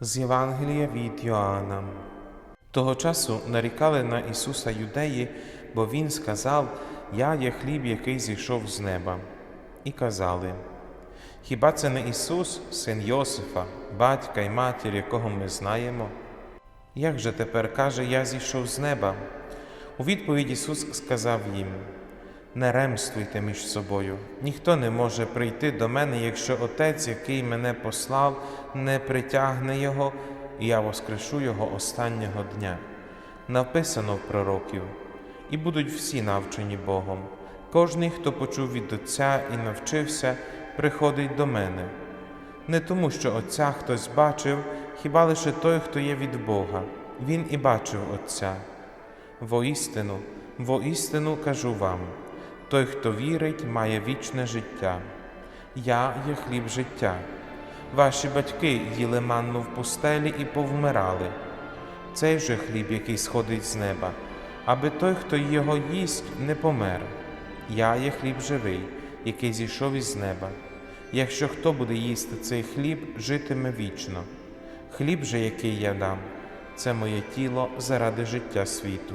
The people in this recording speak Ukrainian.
З Євангелія від Йоанна. Того часу нарікали на Ісуса юдеї, бо Він сказав: Я є хліб, який зійшов з неба. І казали: Хіба це не Ісус, син Йосифа, батька й матір, якого ми знаємо? Як же тепер каже, я зійшов з неба? У відповідь Ісус сказав їм: Не ремствуйте між собою. Ніхто не може прийти до мене, якщо Отець, який мене послав, не притягне Його, і я воскрешу Його останнього дня. Написано в пророків, і будуть всі навчені Богом. Кожний, хто почув від Отця і навчився, приходить до мене. Не тому, що Отця хтось бачив, хіба лише той, хто є від Бога. Він і бачив Отця. Воістину, воістину кажу вам: той, хто вірить, має вічне життя. Я є хліб життя. Ваші батьки їли манну в пустелі і повмирали. Цей же хліб, який сходить з неба, аби той, хто його їсть, не помер. Я є хліб живий, який зійшов із неба. Якщо хто буде їсти цей хліб, житиме вічно. Хліб же, який я дам, це моє тіло заради життя світу.